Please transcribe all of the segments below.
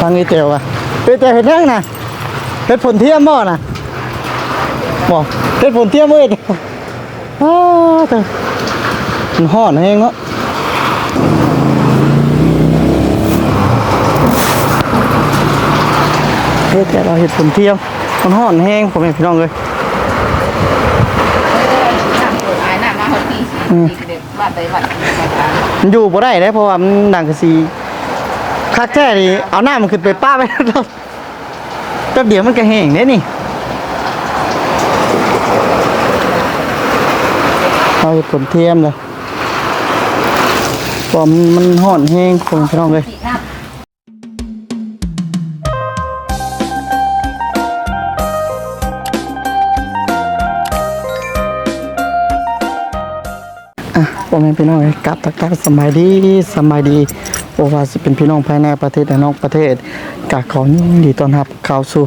ทางนี้เตียวอะเตียวเห็นยังนะเห็ดผลเทียมบ่นะบ่เห็ดผลเทียมเว้ยอ้าวแต่มันห่อนแห้งเนาะเฮ็ดแต่เราเห็ดผลเทียมมันห่อนแห้งผมเองพี่น้องเลยอายหน้ามาเขาตีสิเด็กบ้านใดบ้านหนึ่งบ้านมันอยู่บ่ได้เลยเพราะว่ามันดังกะสี คักแท้นี่เอาหน้ามันขึ้นไปป้าไปแล้วแป๊บเดียวมันก็แห้งเด้นี่เอาผลเทียมเลยเพราะมันมันห่อนแห้งคนพี่น้องเลยสี่ข้ามอะพ่อแม่พี่น้องเลยกลับตักตักสำบายดีสำบายดี โอว่าสิเป็นพี่น้องภายในประเทศและนอกประเทศกะขอยินดีต้อนรับเข้าสู่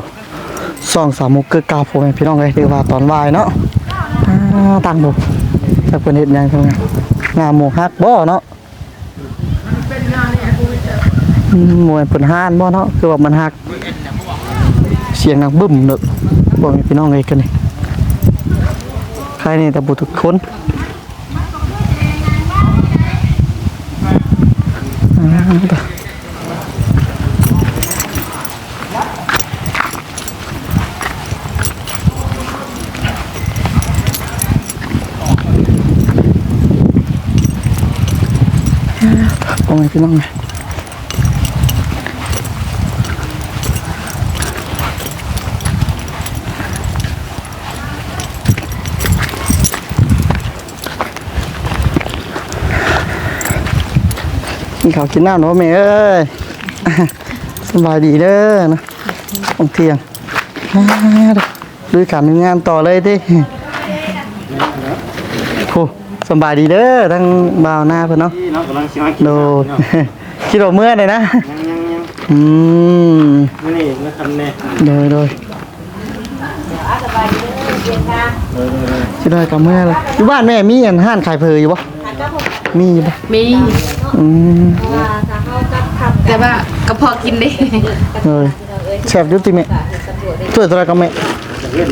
ซ่องสามมุกเกือเก่าพ่อแมพี่น้องเลยเรียกว่าตอนวายเนาะอ่าตั้งบุถ้าเพิ่นเฮ็ดหยังเพิ่นงามหมูฮักบ่เนาะอืมวยเพิ่นห้านบ่เนาะคือว่ามันฮัก เสียงดังบึ้มเนอะพ่อแม่พี่น้องเลยกันนี่ใครนี่แต่บุทุกคน โอ้ยพี่น้อ กินข้าวกินน้ำเนาะแม่เอ้ยสบายดีเด้อนะของเที่ยงอ่าดูการทำงานต่อเลยดิโอ้สบายดีเด้อทั้งบ่าวหน้าเพื่อนเนาะเนาะกำลังสิมากินโดยคิดว่าเมื่อเลยนะยังยังยังอืมนี่มาทำแน่โดยโดยคิดว่ากับเมื่อเลยอยู่บ้านแม่มีอันห้านขายเพลอยู่ปะมีอยู่ปะมี อืมแต่ว่ากระเพาะกินได้เลยแซ่บอยุติแม่ช่วยตัวอะไรกับแม่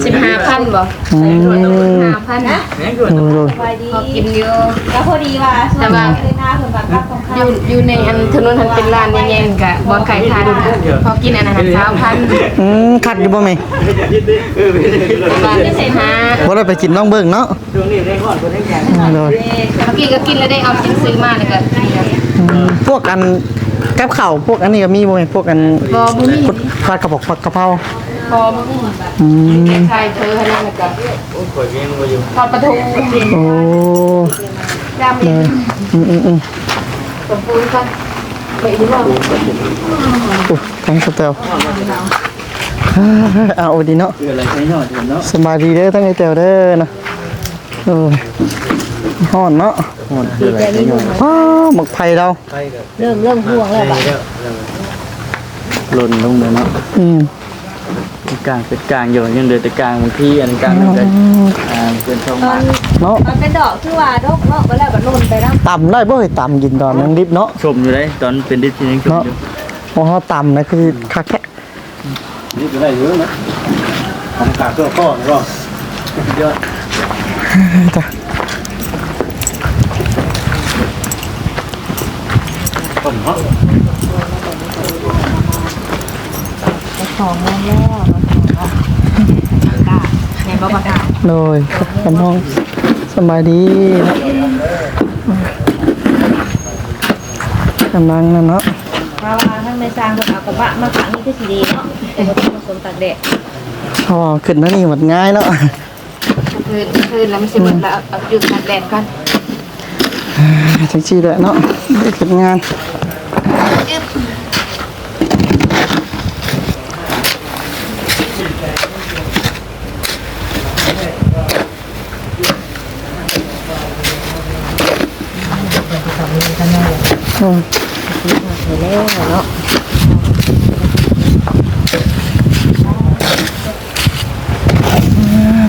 สิบห้าพันบ่อืมห้าพันโดยโดยพอกินอยู่ก็พอดีว่าแต่ว่า เลยหน้าเพิ่นบัดรับตรงข้าอยู่อยู่ในอันถนนทันเป็นร้านแย่ๆกะบอลไก่ทานพอกินอันอาหารเช้าพันอืมคักอยู่ป่ะแม่เออไปเลยเลยบาทสิบห้าว่าเราไปกินน้องเบิ่งเนาะช่วงนี้ได้ก่อนคนได้แก่โดยเมื่อกี้ก็กินแล้วได้เอากินซื้อมาเลยก็อืมพวกอันกับข้าวพวกอันนี้ก็มีบ่แม่พวกอันบอบุมีผัดกระบอกผัดกะเพราบอบุมีอืมใช่เธอขนาดนั้นก็โอ้ยข่อยเลี้ยงมาอยู่ทอดปลาทูโอ้ ยำเลยอืมอืมอืมสมบูรณ์กันไปดีบ่โอ้ทั้งสเตลเอาดีเนาะคืออะไรใช้หน่อยเถอะเนาะสบายดีเด้อทั้งไอเตลเด้อนะเออฮ้อนเนาะหมดคืออะไรใช้หน่อยอ้าวหมกไผ่เราไปกับเริ่มเริ่มห่วงแล้วบัดหล่นลงเลยเนาะอืมกลางเป็นกลางอยู่ยังเดือดแต่กลางบางที่อันกลางมันก็อ่าเป็นช่องตอว่าน เนาะมันเป็นดอกคือว่าดอกเนาะก็แล้วก็ล่นไปแล้วต่ำได้บ่เฮ้ยต่ำกินตอนยังดิบเนาะชมอยู่เลยตอนเป็นดิสยังชมเนาะอยู่เพราะเขาต่ำนะคือคักแค่นี่ก็ได้เยอะนะทำขาดตัวข้อก็เยอะจ้ะผมเนาะของมันแล้วในบ่ประกาศเลยกำลัง สบายดีเนาะกำลังนั่นเนาะเพราะว่าทั้งในสร้างเพิ่นเอากระบะมาขังนี่คือสิดีเนาะแต่บ่ต้องผสมตากแดดพอขึ้นนั่นนี่มันง่ายเนาะคือคือแล้วมันสิหมดแล้วเอาอยู่ตากแดดก่อนจังซี่ด้วยเนาะได้ขึ้นงาน อืมไปแล้วเนาะ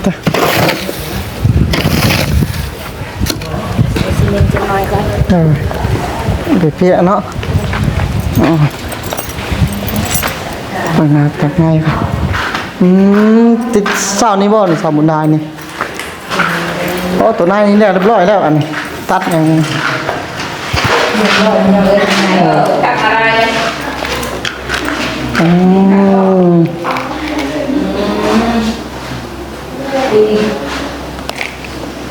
จ้ะซีเมนต์จะน้อยกันเออเดี๋ยวเพี้ยเนาะอ๋อปังงานตักง่ายครับอืมติดเศร้านี่บ่นี่สาวบุญดานี่โอ้ตัวนายนี่แล้วเรียบร้อยแล้วอันนี้ตัดอย่าง ตักอะไรอืม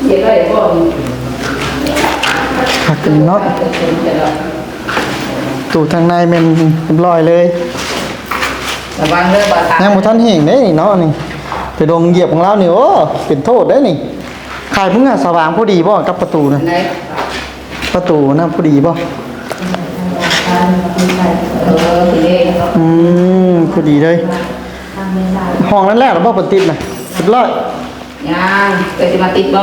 เดี๋ยวก็เดี๋ยวบอกผักกันเนาะตู้ทางในเป็นเรียบร้อยเลยระวังเรื่องบาดตายังบ่ทันเห็นเด้นี่เนาะนี่ไปดงเหยียบของเรานี่โอ้เป็นโทษได้นี่ขายเพิ่งอะสว่างพอดีบ่กับประตูนะไหน ประตูนะพอดีบ่เออทีนี้อืมพอดีเลยห้องนั้นแรกหรือบ่เปิดติดน่ะเรียบร้อยยังไปจะมาติดบ่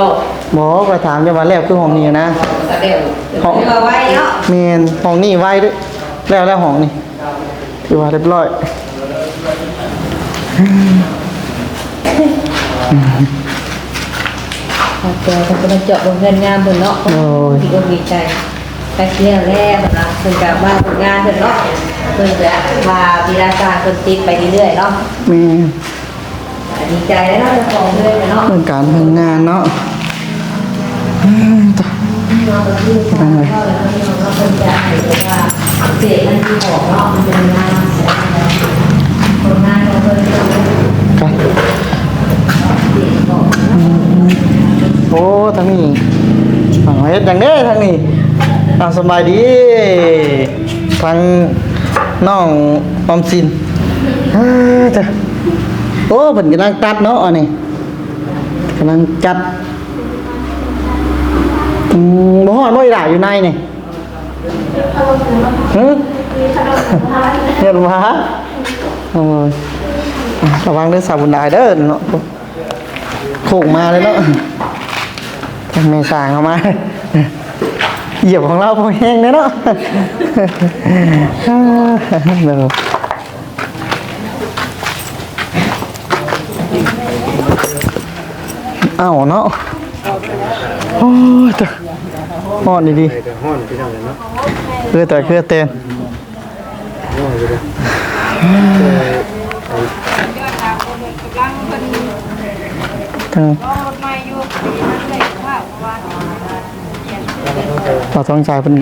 หมอก็ถามจะว่าแล้วคือห้องนี้นะตะเดียวห้องเอาไว้เนาะเมนห้องนี้ไว้ด้วยแล้วแล้วห้องนี้คือว่าเรียบร้อย โอเคก็จะมาเจาะบนเงินงานเพิ่นเนาะโอ้ย ดีอกดีใจไปเที่ยวแรกนะเพิ่นก็ว่าผลงานเพิ่นเนาะเพิ่นจะว่าวีรการเพิ่นติดไปเรื่อยๆเนาะแมีดีใจแล้วเนาะเจ้าของเลยเนาะเรื่องการทำงานเนาะอืมต่อทำไงก็เลยเขาเพิ่นจะให้ว่าเศษมันที่ออกเนาะมันเป็นงานผ ทางนี้ฝั่งเฮ็ดอย่างเด้ทางนี้อ่าสบายดีทางน้องออมสินจ้ะโอ้เพิ่นกำลังตัดเนาะอันนี้กำลังจัดอืมบ่ฮอดบ่อีหล่าอยู่ในนี่ฮึเห็นมาโอ้ยอะระวังเด้อสาวบุญหลายเด้อเนาะโคกมาเลยเนาะ ทางเมสางเข้ามา เหยียบของเราพอแห้งเลยเนาะเดี๋ยวเอ้าเนาะโอ้ยตะหอนดีไปห้อนพี่น้องเลยเนาะๆเพื่อแต่เพื่อเต้นห้อนอยู่เลยทั้ง เราต้องใจเป็น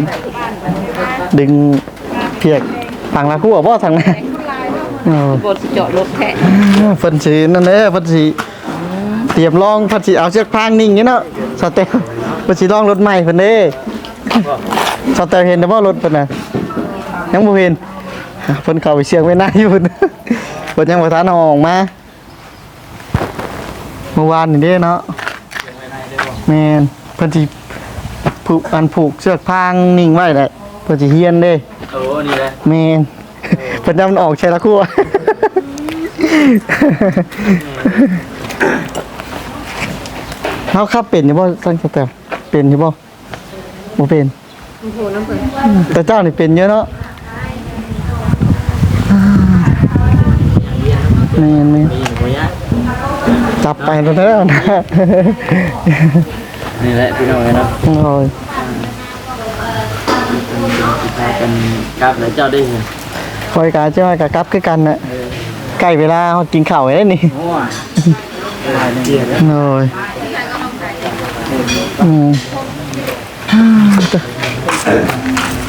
ดึงเพียกทางละคู่บ่ทางนั้นเออบทเจาะรถแทะเพิ่นสินั่นเด้เพิ่นสิเตรียมลองเพิ่นสิเอาเชือกพางนิ่งนี่เนาะสเตลเพิ่นสิลองรถใหม่เพิ่นเด้สเตลเห็นแต่ว่ารถเพิ่นน่ะยังบ่เห็นเพิ่นเข้าไปเชือกไว้หน้าอยู่เพิ่นเพิ่นยังบ่ทันอออกมาเมื่อวานนี่เด้เนาะ แม่นเพิ่นสิผูกอันผูกเชือกพางนิ่งไว้แหละเพิ่นสิเฮียนเด้โอ้นี่แหละแมนเพิ่นนำมันออกใช่ละครู่ เฮาขับเป็นอยู่บ่ตั้งแต่เป็นอยู่บ่บ่เป็นแต่เจ้านี่เป็นเยอะเนาะแม่นแม่น มีหัวยะ จับไปแล้วเด้อนะนี่แหละพี่น้องเลยเนาะโอ้ยพากันกลับแล้วเจ้าได้เห็นคอยกาเจ้าให้กะกลับคือกันน่ะใกล้เวลาเฮากินข้าวแล้วนี่โอ้ยลายเดียวแล้วโอ้ยอืม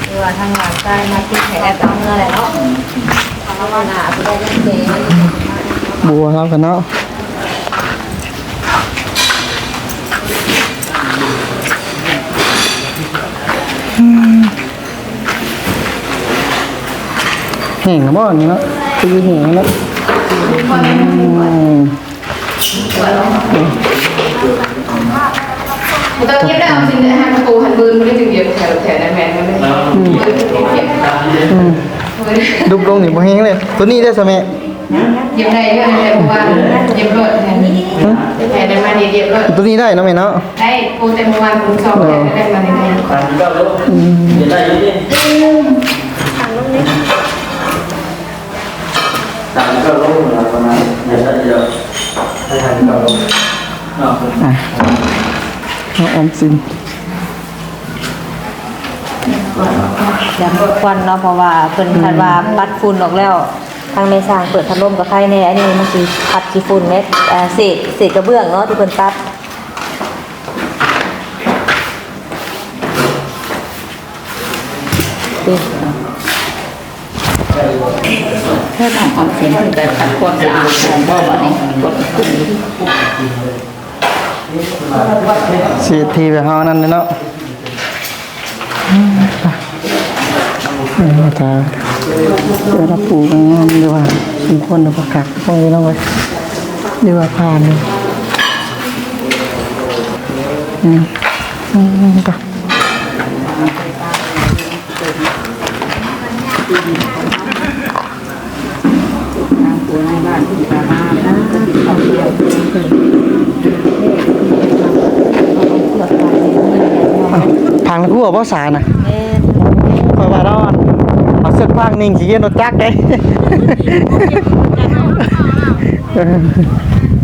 คือว่าทางหลังใต้มาที่แผลตามเมื่อแหละเนาะเพราะว่าหน้าเพิ่นได้ยังเจ๊บัวครับกันเนาะ แห้งนะบ่อันนี้เนาะคือแห้งแล้วอืมมันต้องเก็บได้เอาสินได้ให้ประตูหันบืนไม่ได้ถึงเหยียบแถวแถวนั้นแมนมันไม่ได้เหยียบอืมดุบลงนี่บ่แห้งเลย ตัวนี้ได้สะแม่เหยียบได้เยอะเลยเพราะว่าเหยียบรถแทนนี้แทนได้มาเหยียบรถตัวนี้ได้เนาะแม่เนาะได้ปูเต็มวันปูสอบได้มาในนี้ตามที่ก็รู้เดี๋ยวได้อยิน ดิตามที่ก็รู้เหมือนประมาณเดี๋ยวได้เดี๋ยวให้ทางที่ก็รู้เนาะอะเอาออมสินอย่าหมดควันเนาะเพราะว่าเพิ่นคาดว่าปัดฝุ่นออกแล้วทางในสร้างเปิดพัดลมกับใครแน่อันนี้มันคือพัดขี้ฝุ่นเม็ดเศษเศษกระเบื้องเนาะที่เพิ่นตัดนี่ เพื่อทำความเสียงถึงแต่ตัดความสะอาดของบ่อนี้กดขึ้นสีทีไปเฮานั่นเนาะอืมไปนี่ตาเวลาปลูกงามดีว่าสมควรเอาประกาศพวกนี้เนาะเว้ดีว่าผ่านเลยอืมอืมไปตัวในบ้านที่ตามานะก็ติดต่อเดียวพังคู่กับภาษาน่ะแม่นคอยว่าเราอันเอาเสื้อผ้านิ่งสิเย็นรถจักรได้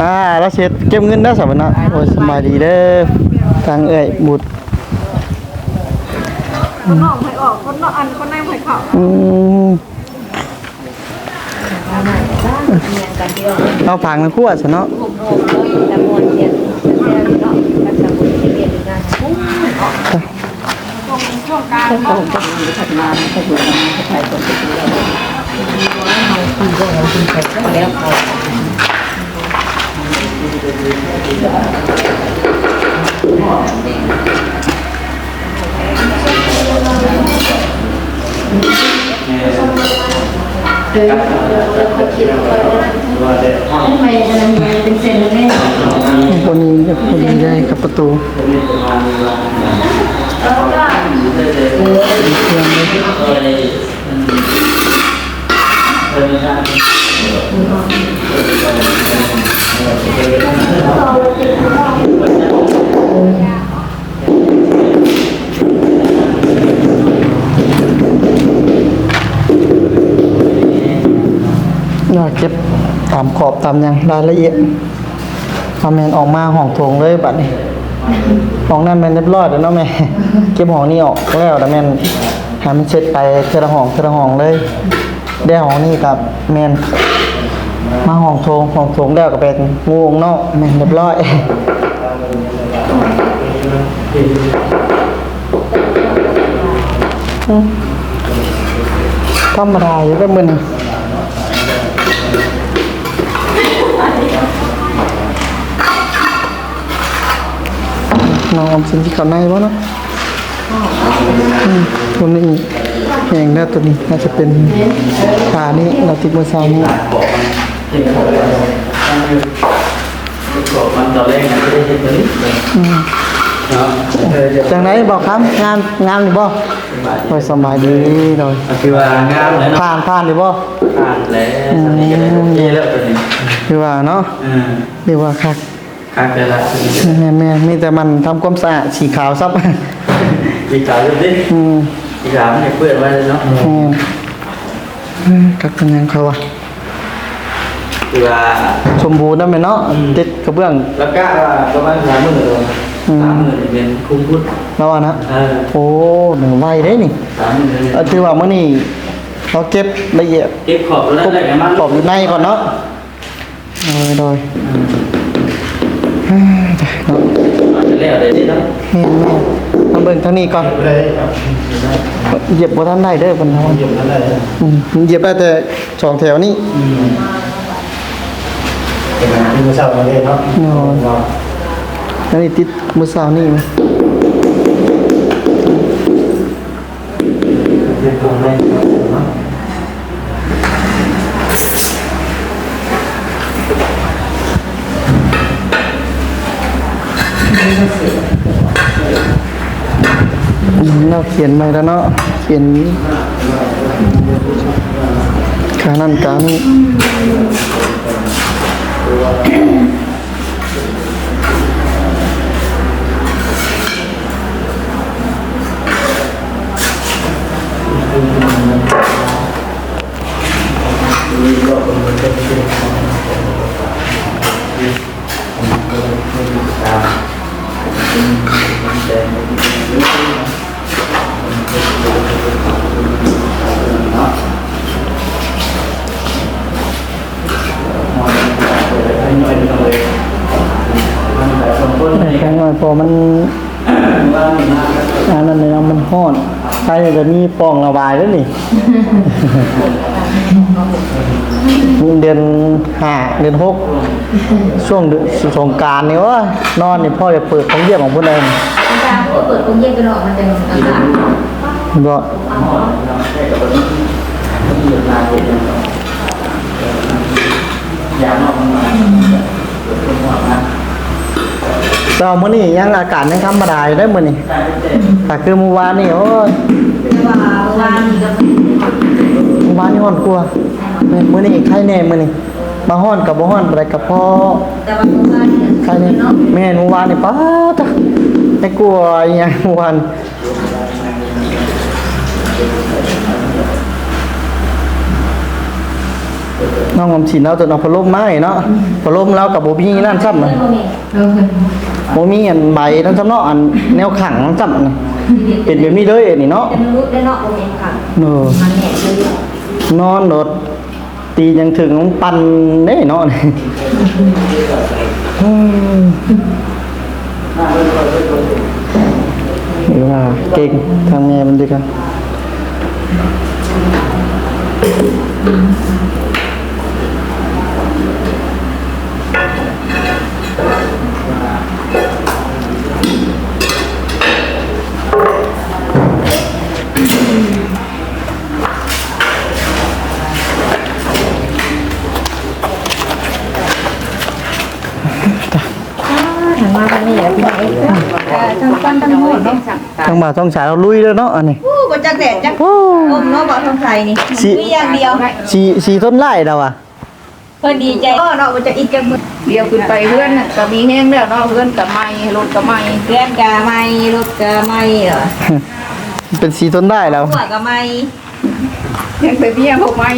อ่าแล้วเช็ดเก็บเงินได้สมนะโอ้ยสบายดีเด้อทางเอ้ยบุตรคนนอกให้ออกคนนอกอันคนในให้เข้าอืม เรียนกันที่เราเราพังทั้งคู่อะสเนาะ โอ้โหตะมวนเรียนแซ่ๆเนาะรักษาบุญที่เรียนอยู่งานปุ๊บช่วงกลางเขาจะมีพัฒนาเขาอยู่กันเขาใช้คนติดแล้วแล้วเขาคนนี้คนนี้ได้กับ ประตูน่าเก็บตามขอบตามยังรายละเอียดเอาแมนออกมาห้องโถงเลยบัดนี้ห้องนั้นแมนเรียบร้อยแล้วเนาะแม่เก็บห้องนี้ออกแล้วแต่แมนหามันเช็ดไปเทละห้องเทละห้องเลยได้ห้องนี้กับแมนมาห้องโถงห้องโถงแล้วก็เป็นงูวงนอกแมนเรียบร้อยธรรมดาอยู่ก็มึน น้องออมสินที่เขาในวะเนาะอืมตัวนี้แหงได้ตัวนี้น่าจะเป็นขานี้เราติดมือซ้ายนี่มันตอนแรกนะไม่ได้เห็นตัวนี้เนาะเออจะจังไหนบอกครับงานงานหรือบ่โอ้ยสบายดีเลยคือว่างามแล้วเนาะผ่านผ่านหรือบ่ผ่านแล้วตอนนี้ก็ได้ดีแล้วตอนนี้คือว่าเนาะอืมเรียกว่าคัก คักไปละแม่แม่มีแต่มันทำความสะอาดสีขาวซับอีกสาวจะดิอืมอีกสาวมันจะเปื้อนไว้เลยเนาะแม่เอ้ยกักกันยังเขาวะคือว่าสมบูรณ์นะแม่เนาะติดกระเบื้อง แล้วก็ประมาณสามหมื่นเลยสามหมื่นเป็นคุ้มพุทธแล้วอะนะเออโอ้หนึ่งไวได้นี่สามหมื่นเลยเออถือว่ามื่อนี้เราเก็บละเอียดเก็บขอบแล้วได้กันมั้งขอบอยู่ในก่อนเนาะโดยโดย เอ้ยเนาะจะเลี้ยวได้ดิเนะแม่แม่มาเบิ่งเท่านี้ก่อนเลยครับเหยียบบ่ทันได้เด้อเพิ่นเฮาอยู่นั่นเลยอืมเหยียบได้แต่สองแถวนี้เป็นงานที่มือเช้ามาเลยเนาะเนาะแล้วนี่ติดมื้อเช้านี่ไหมเรียนรู้ได้เน เราเขียนไปแล้วเนาะ เขียนการนั่นการนี่ การงานพอมันอันนั้นเลยมันหอน ใช่จะมีปล่องระบายแล้วนี่ เดือนห้าเดือนหกช่วงเดือนสงกรารนี่ว่านอนนี่พ่อจะเปิดของเยี่ยมของผู้ใดอาจารย์ก็เปิดตรงเย็นกันหรอกมันเป็นอากาศก็แต่ว่ามื้อนี้ยังอากาศยังธรรมดาอยู่ได้อมื้อนี้แต่คือเมื่อวานนี่โอ้ยว่าเมื่อวานนี่ก็เมื่อวานนี่ฮ้อนกลัวาแม่นมื้อนี้ใครแน่มื้อนี้มาฮ้อนกับบ่ฮ้อนบ่ได้กับพ่อแต่ว่าเมื่อวานี่ใครแน่เนาะแม่นเมื่อวานนี่ป๊าดไม่กลัวอีหยังเมื่อวาน น้องอมสินเอาจนเอาพัดลมมาให้เนาะพัดลมแล้วกับบ่มีนั่นซ้ำน่ะเออบ่มีอันใบนั่นซ้ำเนาะอันแนวขังนั่นซ้ำน่ะเป็นแบบนี้เลยอันนี่เนาะจะมนุษย์ได้เนาะโอเคค่ะเออมันแหน่เลยนอนโดดตียังถึงปันเด้เนาะอืมหรือว่าเก่งทางแม่มันดีกัน ทางบ่าวต้องสายเราลุยแล้วเนาะอันนี้โอ้ก็จักแดดจักโอ้อมเนาะบ่ทองใสนี่สิมีอย่างเดียวสีสีต้นไล่เราอะเพิ่นดีใจก็เนาะบ่จะอีกจักมื้อเดียวขึ้นไปเพื่อนน่ะก็มีแห้งแล้วเนาะเพื่อนกับไม้รถกับไม้เพื่อนกะไม่รถกะไม่เหรอเป็นสีต้นได้แล้วหัวกะไม่ยังแต่เมียบ่ไม้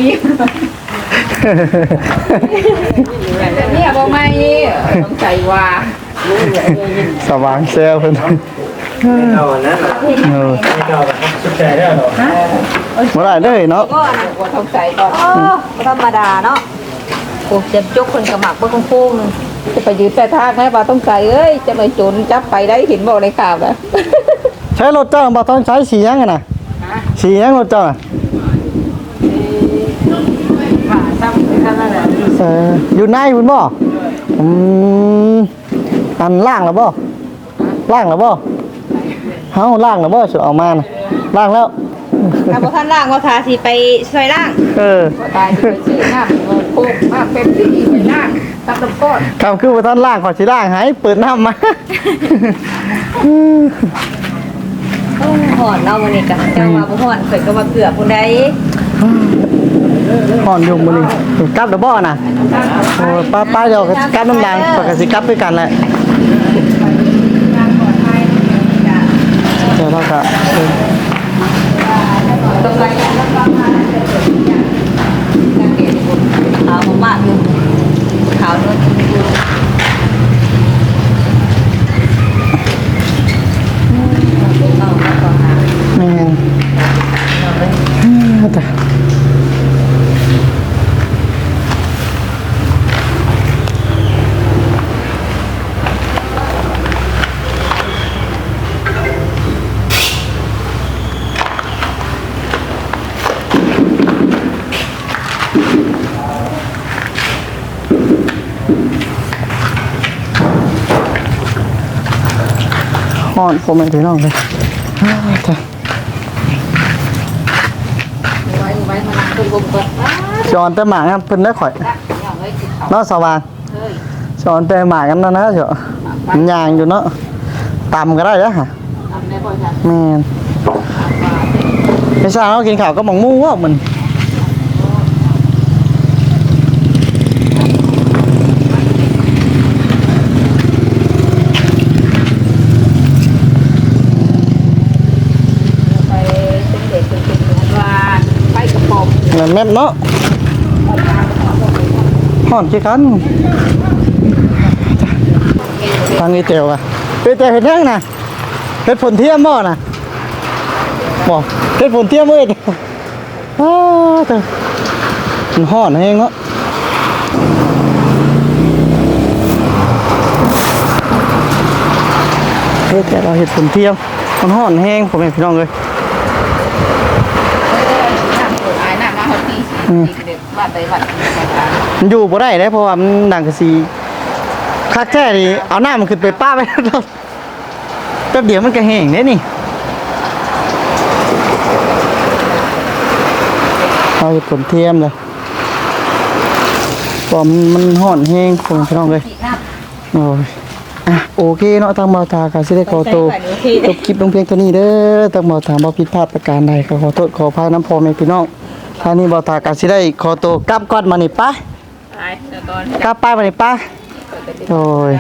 แต่เมียบ่ไม้ต้องใจว่า สว่างเซลเพิ่นเอาอันนั้นเออไม่เอาแบบสุดใจได้หรอบ่ได้เด้อเนาะก็นะบ่ต้องใจก่อนโอ้บ่ธรรมดาเนาะโอ้เจ็บจกคนกระหมักเบิ่งโค้งๆนึงจะไปยืนแต่ทางให้บ่ต้องใจเอ้ยจะไปจนจับไปได้เห็นบอกในข่าวแล้วใช้รถเจ้าบ่ต้องใช้สีหยังอะน่ะสีหยังรถเจ้าน่ะว่าซ้ำกันนั่นแหละเอออยู่ในพุ่นบ่อืม อันล่างแล้วบ่ล่างแล้วบ่เฮาล่างแล้วบ่สิเอามาน่ะล่างแล้วถ้าบ่ทันล่างว่าทาสิไปช่วยล่างเออตายไปซื้อน้ำโคกมาเป็นที่ไปน้ำตับน้ำก้อนคำคือว่าท่านล่างขอสิล่างให้เปิดน้ำมาโอ้หอนเนาะมื้อนี้ก็เจ้าว่าบ่หอนข่อยก็ว่าเกือบผู้ใดห่อนอยู่มื้อนี้กลับเด้อบ่น่ะโอ้ยป้าป้าเดี๋ยวก็กลับน้ำดังปกติกลับด้วยกันแหละ เดี๋ยวเราก็เออต้องไปขาวมากๆอยู่ขาวนวลชมพูเอามาก่อนหาแม่นอืมแต่ ห่อนผมไม่ถึงน้องเลยจอนแต่หมากันเพิ่นได้ข่อยเนาะสว่างจอนแต่หมากันนะนะเถอะยางอยู่เนาะตำก็ได้แล้วฮะทำได้บ่จ้ะแม่ไม่ใช่เรากินข้าวก็มองมู่ว่ามัน แม่นแม่นเนาะห่อนกี่คันทางนี้เตียวอะไปแต่เห็นยังนะเห็ดผลเทียมบ่นะบอเห็ดผลเทียมเว้ยอ้าวแต่มันห่อนแห้งเนาะเฮ็ดแต่เราเฮ็ดผลเทียมมันฮ้อนแห้งพ่อแม่พี่น้องเอ้ย น้ำเปิดอายน้ำมาเขาตีสีเด็กบ้านใดบ้านหนึ่งบ้านใดมันอยู่บ่ได้เด้เพราะว่ามันดังกะสีคักแท้นี่เอาหน้ามันขึ้นไปป้าไปแป๊บเดียวมันก็แห้งเด้นี่เอาเฮ็ดผลเทียมเลยเพราะมันมันฮ้อนแห้งพ่อแม่พี่น้องเอ้ยสีน้โอ้ยอะโอเคเนาะทางเมาตาก็สิได้ขอตัวจบคลิปลงเพียงเท่านี้เด้อทางเมาตาบ่ผิดพลาดประการใดก็ขอโทษขออภัยน้ำพ่อแม่พี่น้อง ท่านี้เมาตาก็สิได้ขอตัวกลับก่อนมานี่ปะำไปแต่ตอนกลับไปมานี่ปะโอ้ย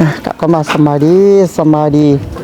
อะกลับก็มาสำบายดีสำบายดีส